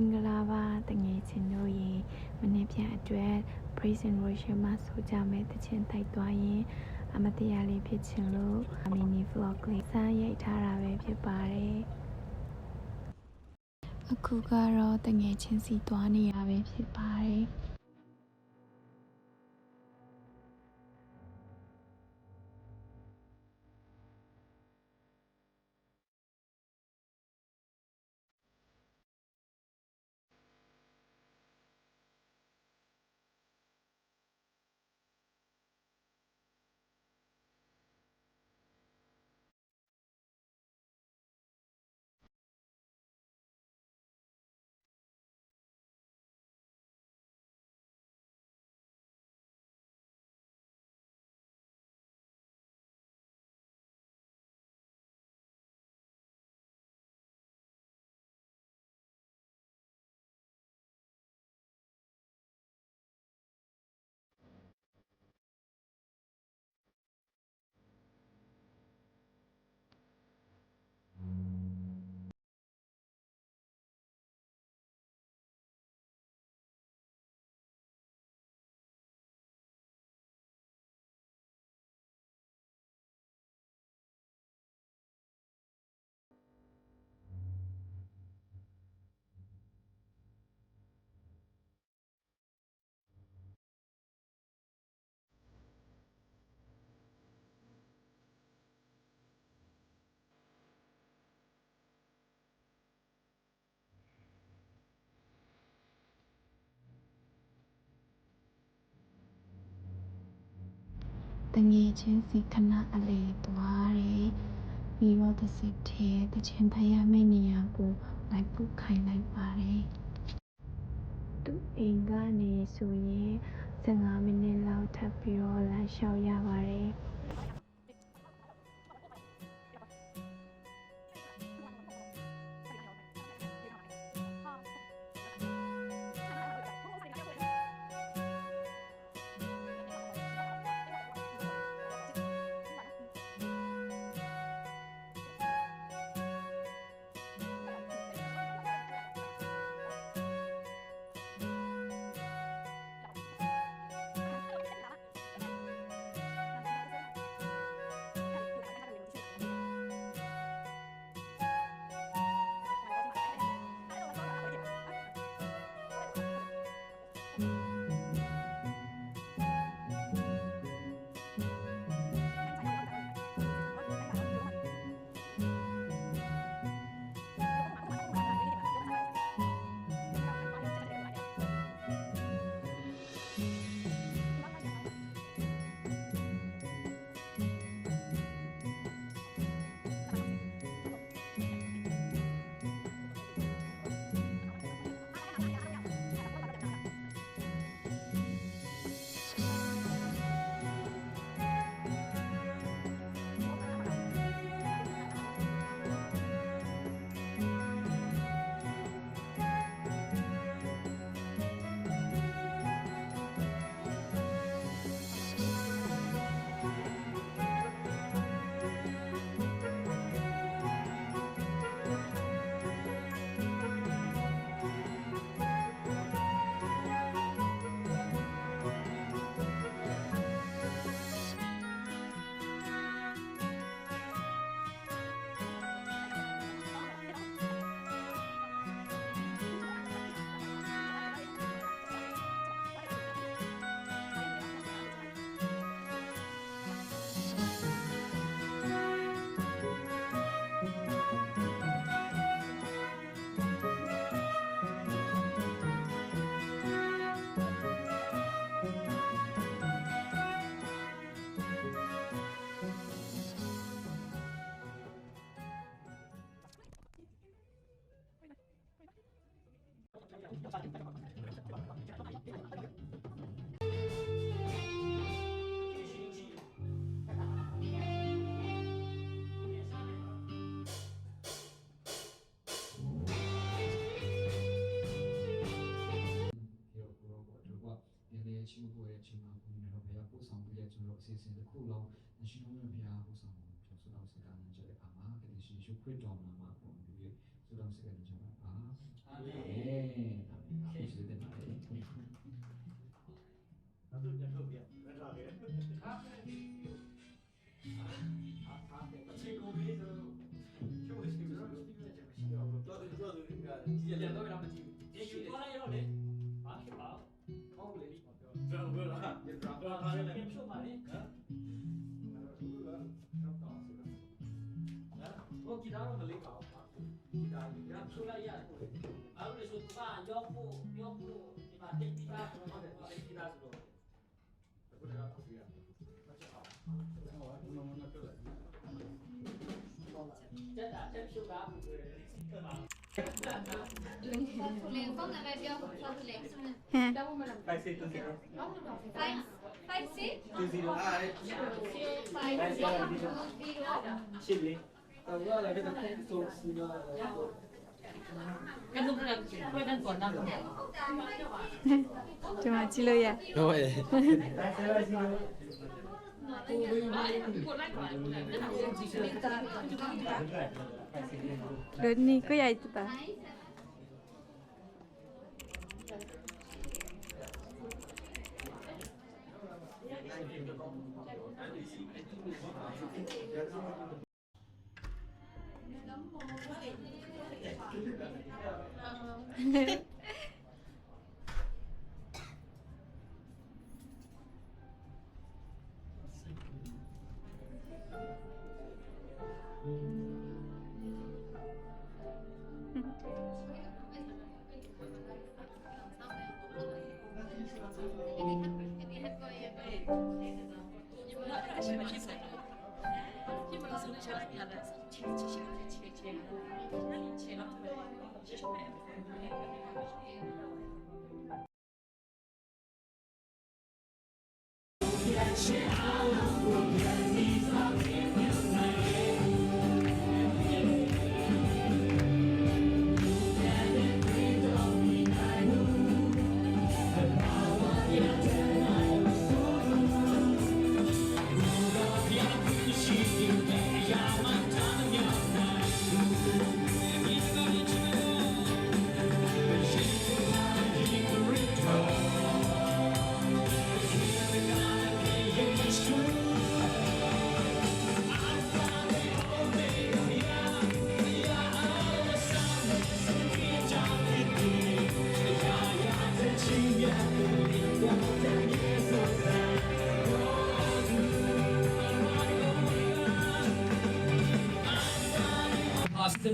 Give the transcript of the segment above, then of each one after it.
င်္ဂလာပါတငယ်ချင်းတို့ရေမနေ့ပြန်အတွက် praise and worship မှာဆိုကြမယ်တခြင်းတိုက်သွားရင်အမတရားလေးဖြစ်ချင်လို့ mini vlog လေးစရိုက်ထားတာပဲဖြစ်ပါတယ်အခုကတော့တငယ်ချင်းစီသွားနေရပဲဖြစ်ပါတယ် ငယ်ချင်းစီခဏအလေသွားတယ်ပြီးတော့တစ်စစ်ထဲတချင်းဖရမယ့်နေရာကိုလိုက်ပုတ်ခိုင်းလိုက်ပါတယ်သူအိမ်ကနေဆိုရင်15မိနစ်လောက်ထပ်ပြီးတော့လမ်းလျှောက်ရပါတယ် ပြော အစီအစဉ်တစ်ခုလုံးရှင်ဘုရားဘုရားကိုဆောင်ဖို့ကျွန်တော်ဆုတောင်းစကားနဲ့ကြတဲ့အခါမှာကတိရှင်ယေရှုခရစ်တော်နာမပေါ်ပြီးဆုတောင်းစကားနဲ့ကြပါပါအာမင်အာမင်ကျေးဇူးတင်ပါတယ်အဲ့တော့ကျွန်တော်ပြ 对吧？ လင်ဖုန်းနံပါတ်ပြောဖုန်းလေ ဟမ် 快些，快些。 5 5 6 two zero five 5 0 七零。呃，我来这个空中是个。跟着那个会跟管那个。 ဒီမှာကြည့်လို့ရ ဟုတ်ရဲ့ 런니 그야 있다. Mm-hmm.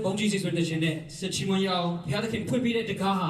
ကိုရိုက်တာအာစစ်ဘုံကြီးစီဆိုတဲ့ရှင်နဲ့စစ်ချီမွန်ရအောင်ဘုရားသခင်ဖွင့်ပေးတဲ့တကားဟာ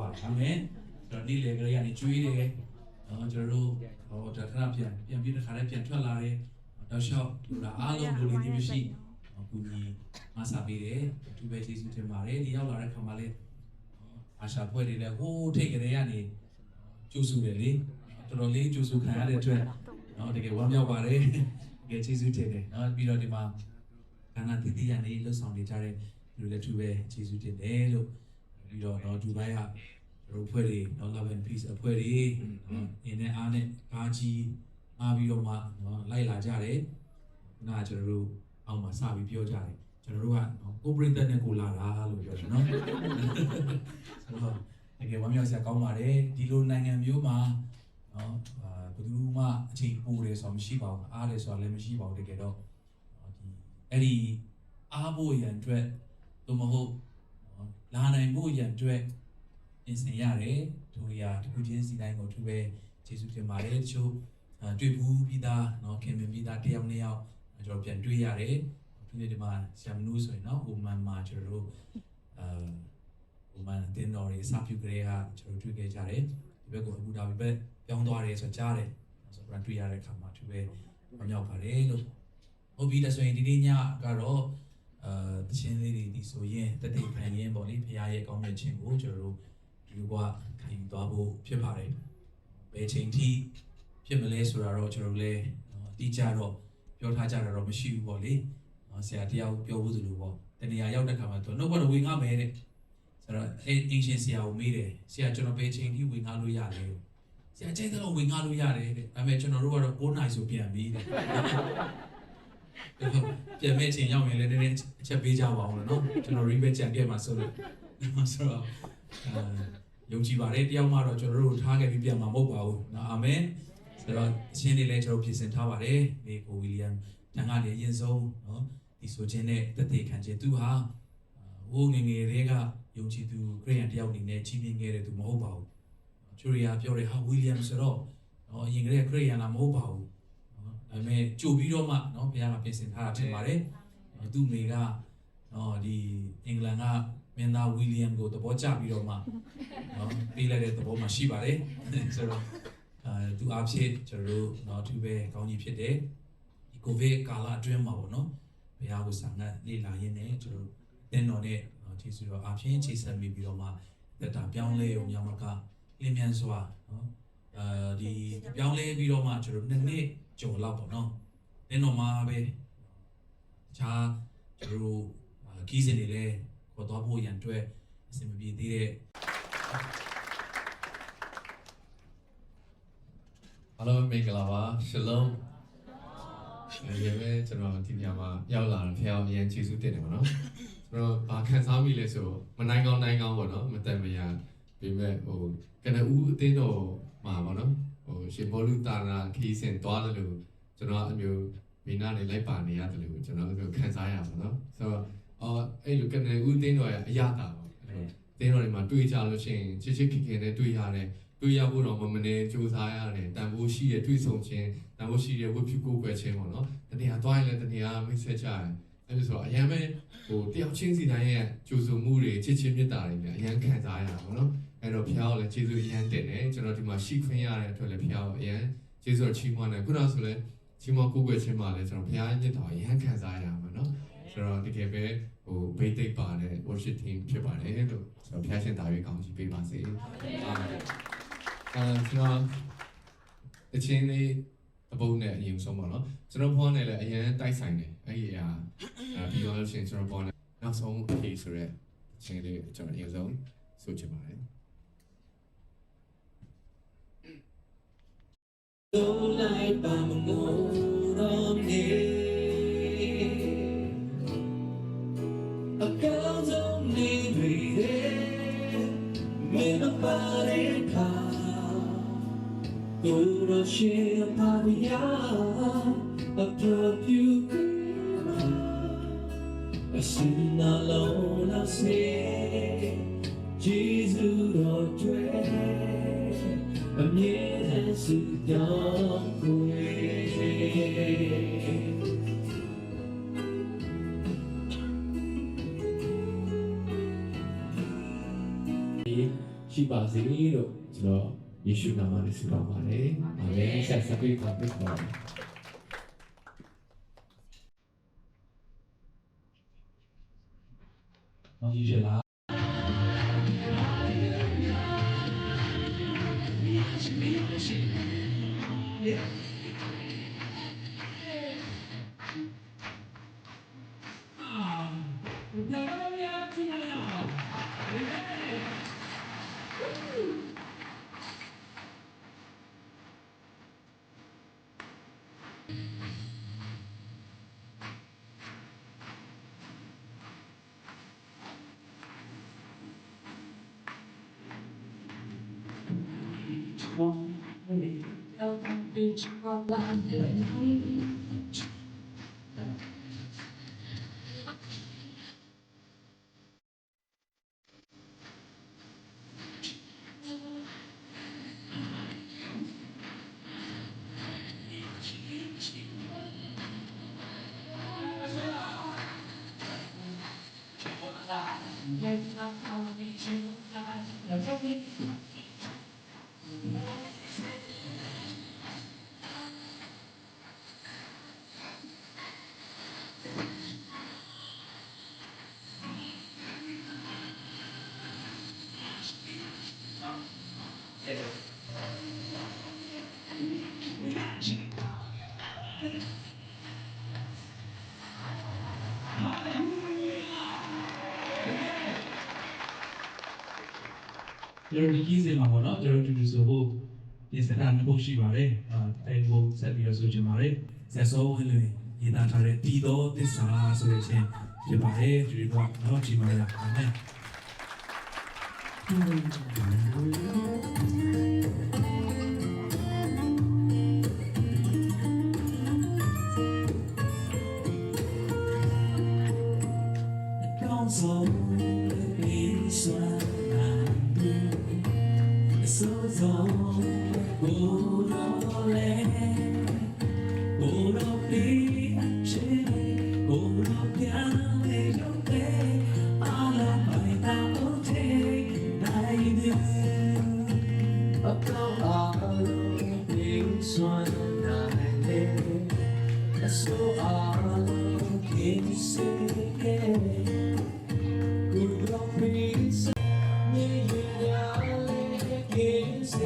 ပါတယ်အာမင်ကျွန်တော်နေ့လေကလေးကနေကျွေးတယ်နော်ကျွန်တော်တို့ဟောတခါပြန်ပြန်ပြီးတခါလည်းပြန်ထွက်လာတယ်တော့ရှောက်ဒီလိုအားလုံးလိုလေးမရှိကူညီမဆာပေးတယ်သူပဲကျေးဇူးတင်ပါတယ်ဒီရောက်လာတဲ့ခါမှာလည်းအာရှာဖွဲ့တွေလည်းဟိုးထိတ်ကလေးကနေကျူဆူတယ်လေတော်တော်လေးကျူဆူခံရတဲ့အတွက်နော်တကယ်ဝမ်းမြောက်ပါတယ်တကယ်ကျေးဇူးတင်တယ်နော်ပြီးတော့ဒီမှာကဏ္ဍတည်တည်ရနေလှုပ်ဆောင်နေကြတဲ့လူတွေလည်းသူပဲကျေးဇူးတင်တယ်လို့ ပြီးတော့တော့ဒူဘိုင်းကကျွန်တော်ဖွဲ့တွေနော် Love and Peace အဖွဲ့တွေနော်အင်းနဲ့အားနဲ့ကားကြီးအားပြီးတော့မှနော်လိုက်လာကြတယ်ခုနကကျွန်တော်တို့အောက်မှာစပြီးပြောကြတယ်ကျွန်တော်တို့ကနော်ကိုပရိသတ်နဲ့ကိုလာတာလို့ပြောတယ်နော်ဆိုတော့တကယ်ဝမ်းမြောက်စရာကောင်းပါတယ်ဒီလိုနိုင်ငံမျိုးမှာနော်အာဘယ်သူမှအချိန်ပိုတယ်ဆိုတော့မရှိပါဘူးအားတယ်ဆိုတော့လည်းမရှိပါဘူးတကယ်တော့ဒီအဲ့ဒီအားဖို့ရန်အတွက်သို့မဟုတ်နော် လာနိုင်ဖို့ရန်အတွက်ပြင်ဆင်ရတယ်တို့ရတခုချင်းစီတိုင်းကိုသူပဲကျေးဇူးတင်ပါတယ်တချို့အာတွေ့ဘူးပြီးသားနော်ခင်မင်ပြီးသားတယောက်နှစ်ယောက်ကျွန်တော်ပြန်တွေ့ရတယ်သူတွေဒီမှာဆမ်နူးဆိုရင်နော်ဟိုမန်မှာကျွန်တော်တို့အာဟိုမန်တင်တော်တွေစပြုတ်ကလေးကကျွန်တော်တွေ့ခဲ့ကြတယ်ဒီဘက်ကိုအဘူဒါဘီဘက်ပြောင်းသွားတယ်ဆိုကြားတယ်ဆိုတော့တွေ့ရတဲ့အခါမှာသူပဲမမြောက်ပါတယ်လို့ဟုတ်ပြီဒါဆိုရင်ဒီနေ့ညကတော့ အာတခြင်းလေးတွေဒီဆိုရင်တတိခံရင်ပေါ့လေဖရားရဲ့ကောင်းမြတ်ခြင်းကိုကျွန်တော်တို့ဒီလိုကခံယူသွားဖို့ဖြစ်ပါတယ်ဘယ်ချိန်ထိဖြစ်မလဲဆိုတာတော့ကျွန်တော်တို့လည်းအတိအကျတော့ပြောထားကြတာတော့မရှိဘူးပေါ့လေနော်ဆရာတယောက်ပြောဖို့သလိုပေါ့တနေရာရောက်တဲ့ခါမှာသူနှုတ်ဘတော်ဝင်ငါမယ်တဲ့ဆိုတော့အဲအင်ရှင်ဆရာကိုမေးတယ်ဆရာကျွန်တော်ဘယ်ချိန်ထိဝင်ငါလို့ရလဲဆရာချိန်တော့ဝင်ငါလို့ရတယ်တဲ့ဒါပေမဲ့ကျွန်တော်တို့ကတော့9နိုင်ဆိုပြန်ပြီးတဲ့ ပြန်မဲ့ချိန်ရောက်ရင်လည်းနည်းနည်းအချက်ပေးကြပါအောင်လို့နော်ကျွန်တော် read ပဲကြံခဲ့မှာဆိုလို့ဆိုတော့အဲယုံကြည်ပါတယ်တယောက်မှတော့ကျွန်တော်တို့ထားခဲ့ပြီးပြန်မှာမဟုတ်ပါဘူးနော်အာမင်ဆိုတော့အရှင်းလေးလည်းကျွန်တော်ပြင်ဆင်ထားပါတယ်ဒီကိုဝီလီယမ်တန်ကနေအရင်ဆုံးနော်ဒီဆိုခြင်းနဲ့တသက်ခံခြင်းသူဟာဟိုငငယ်တွေကယုံကြည်သူခရိယန်တယောက်အနေနဲ့ကြီးပြင်းခဲ့တဲ့သူမဟုတ်ပါဘူးချူရီယာပြောတယ်ဟာဝီလီယမ်ဆိုတော့နော်အရင်ကတည်းကခရိယန်လာမဟုတ်ပါဘူးနော် ဒါပေမဲ့ကြိုပြီးတော့မှနော်ဘုရားကပြင်ဆင်ထားတာဖြစ်ပါတယ်သူ့မိကနော်ဒီအင်္ဂလန်ကမင်းသားဝီလီယမ်ကိုသဘောကျပြီးတော့မှနော်ပေးလိုက်တဲ့သဘောမှရှိပါတယ်ဆိုတော့အဲသူအဖြစ်ကျွန်တော်တို့နော်သူပဲကောင်းကြီးဖြစ်တယ်ဒီကိုဗစ်ကာလအတွင်းမှာပေါ့နော်ဘုရားကိုစာငတ်လေ့လာရင်းနဲ့ကျွန်တော်တို့တင်းတော်နဲ့နော်ကျေးဇူးတော်အဖြစ်ချိတ်ဆက်မိပြီးတော့မှတက်တာပြောင်းလဲရုံများမကလင်းမြန်စွာနော်အဲဒီပြောင်းလဲပြီးတော့မှကျွန်တော်တို့နှစ်နှစ် ကျော်လောက်ပေါ့နော်တင်းတော်မှာပဲတခြားကျွန်တော်တို့ခီးစဉ်တွေလည်းခေါ်သွားဖို့ရန်အတွက်အဆင်မပြေသေးတဲ့အားလုံးမင်္ဂလာပါရှလုံးရေပဲကျွန်တော်ဒီညမှာရောက်လာတော့ဖះအောင်အရင်ကျေးဇူးတင်တယ်ပေါ့နော်ကျွန်တော်ဘာခံစားမိလဲဆိုမနိုင်ကောင်းနိုင်ကောင်းပေါ့နော်မတန်မရပေမဲ့ဟိုကနဦးအတင်းတော်မှာပေါ့နော် ဟိုရှင်ဘောလူတာနာခီးစင်သွားတယ်လို့ကျွန်တော်အမျိုးမိနာနေလိုက်ပါနေရတယ်လို့ကျွန်တော်အဲ့ခံစားရပါတော့ဆိုတော့အော်အဲ့လိုကနဦးတင်းတော်ရဲ့အရသာပေါ့တင်းတော်တွေမှာတွေ့ကြလို့ရှိရင်ချစ်ချစ်ခင်ခင်နဲ့တွေ့ရတယ်တွေ့ရဖို့တော့မမနေစူးစမ်းရတယ်တန်ဖိုးရှိတဲ့တွေ့ဆုံခြင်းတန်ဖိုးရှိတဲ့ဝတ်ပြုကိုယ်ွယ်ခြင်းပေါ့နော်တနည်းအားသွားရင်လည်းတနည်းအားမိတ်ဆက်ကြတယ်အဲ့လိုဆိုတော့အရင်ပဲဟိုတယောက်ချင်းစီတိုင်းရဲ့ကြိုးစုံမှုတွေချစ်ချင်းမြတ်တာတွေလည်းအရင်ခံစားရတာပေါ့နော် အဲ့တော့ဖះကိုလည်းကျေးဇူးအရင်တင်တယ်ကျွန်တော်ဒီမှာရှိခွင့်ရတဲ့အတွက်လည်းဖះကိုအရင်ကျေးဇူးချီးမွမ်းတယ်ခုနဆိုလည်းချီးမွမ်းကိုယ်ွယ်ခြင်းမှာလည်းကျွန်တော်ဖះရဲ့မြတ်တာကိုအရင်ခံစားရမှာနော်ဆိုတော့တကယ်ပဲဟိုဘိတ်သိက်ပါတဲ့ worship team ဖြစ်ပါတယ်လို့ဆိုတော့ဖះရှင်တာရွေးကောင်းချီးပေးပါစေအာမင်အဲကျွန်တော်အချင်းလေးအပုံနဲ့အရင်ဆုံးပါနော်ကျွန်တော်ဘွားနဲ့လည်းအရင်တိုက်ဆိုင်တယ်အဲ့ဒီအရာအဲပြီးတော့လို့ရှိရင်ကျွန်တော်ဘွားနဲ့နောက်ဆုံးအဖေဆိုရက်အချင်းလေးကျွန်တော်အရင်ဆုံးဆိုချင်ပါတယ် Don't like I'm on me. A girl's only breathing, made a body car. Guru share pavia, a perfume. A sin alone, I say, Jesus or dread. အမြဲ 是阳光。ရှိပါစေလို့ကျွန်တော်ယေရှုနာမနဲ့ဆုတောင်းပါတယ်။အာမင်။ဆက်စပ်ပြီးပါပြီးပါ။ယေရှုလား One, eight, seven, eight, one, nine, eight, eight. တော်ဒီကြီးစင်မှာပေါ့နော်ကျွန်တော်တူတူဆိုဖို့ပြင်ဆင်တာနှစ်ခုရှိပါတယ်အဲဒီကိုဆက်ပြီးတော့ဆိုချင်ပါတယ်ဇက်စောဝင်လွင်ရေးသားထားတဲ့တီတော်သစ္စာဆိုတဲ့ချင်းဖြစ်ပါတယ်ဒီဘောနော်ဒီမှာရပါမယ် ကော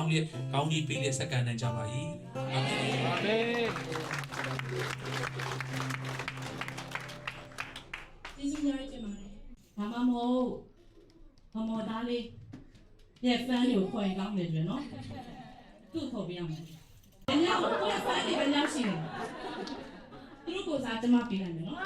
င်းလေးကောင်းကြီးပေးတဲ့စက္ကန့်တိုင်းကြပါ၏အာမင် သားလေးရဲ့ဖန်ကိုခွဲကောင်းတယ်ဆိုနော်သူ့ခေါ်ပြရမယ်ဘယ်ညကိုကိုယ့်ဖန်တွေဘယ်ညရှိလဲသူတို့ကိုစားကျမပေးလိုက်မယ်နော်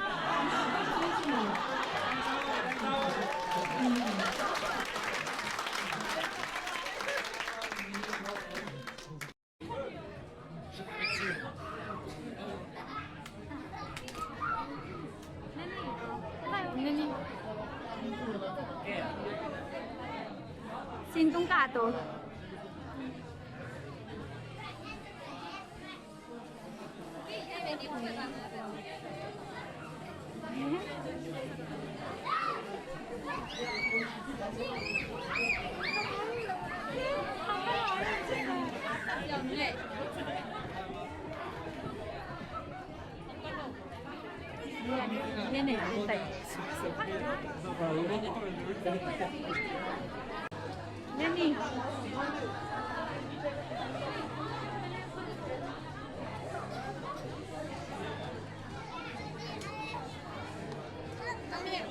とねえねえねね Nenny. Come here.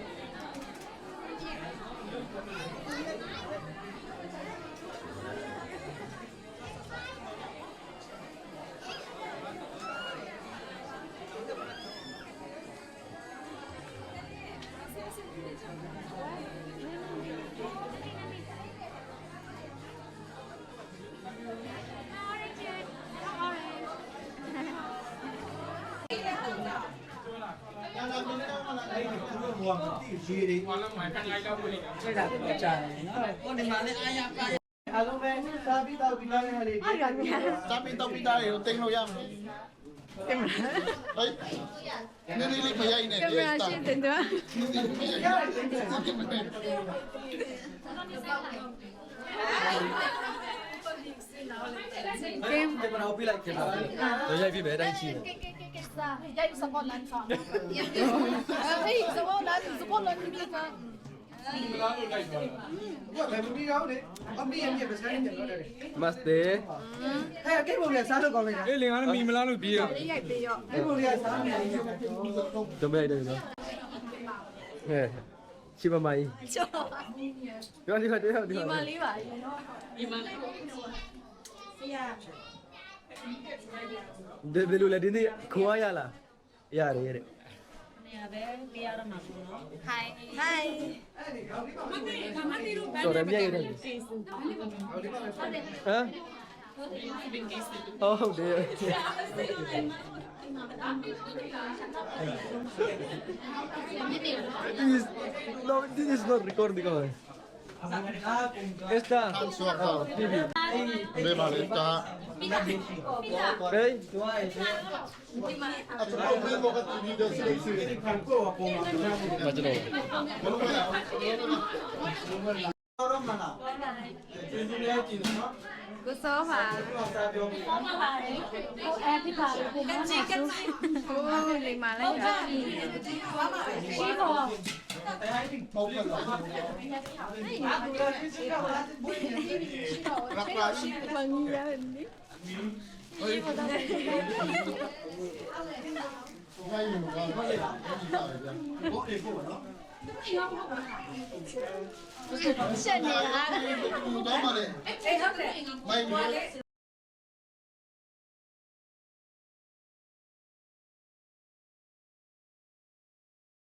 အားရပါစားပြီးတော့ပြီးသားတွေကိုတင်လို့ရမလားတင်မလားဟဲ့နည်းနည်းလေးမ ရိုက်နဲ့ကင်မရာရှင်းတင်တော့ကဲဒီမှာပြလိုက်ခင်ဗျာတော့ရိုက်ပြမယ်အတိုင်းချီ Jij is gewoon lang van. Hey, gewoon lang, gewoon lang niet van. ဘယ်မပြီးတော့လေအမီးအမြစ်ပဲဆိုင်နေတော့တယ်မစတေဟဲ့ကိတ်ပုံလေးစားလို့ကောင်းလိုက်တာအေးလင်ကလည်းမီမလားလို့ပြေးတော့ရိုက်ပေးရောကိတ်ပုံလေးစားနေတယ်ဒမဲတယ်နော်ဟဲ့ချိမမိုင်းချောပြောဒီခါတည်းဟောဒီဒီခါမလေးပါရေနော်ဒီဘယ်လိုလဲဒီနေ့ခွာရလားရတယ်တဲ့နေရာပဲပြရ တော့မှာပေါ့နော်ဟိုင်းဟိုင်းတော်ရမြရတယ်ဟမ်ဟုတ်တယ် This is no, this is not recording. Oh. Esta. TV. ဘယ်မှာလဲတာ Hey. အတူတူဘောကတီဗီတော့စိတ်စိတ်ခံကိုပုံ မှာမကျွန်တော်ဘလို့လဲတော့မလားဒီလိုလေးကြည့်နော် ကိုစောပါ စားပြောပြီး ဟိုအဲ့ဒီပါလေကိုမ ကချီကချီဟိုလေမလိုက်ရ ရှိတော့ ပေါ့ပြလာ ရှိတော့ရှိတော့ မငီးရတယ်နိ ဟိုင်းဘာလို့ဘာလဲဘာအေးပေါ့နော် ရှက်နေတာ တော့မလဲအေးဟုတ်တယ်မိုင်း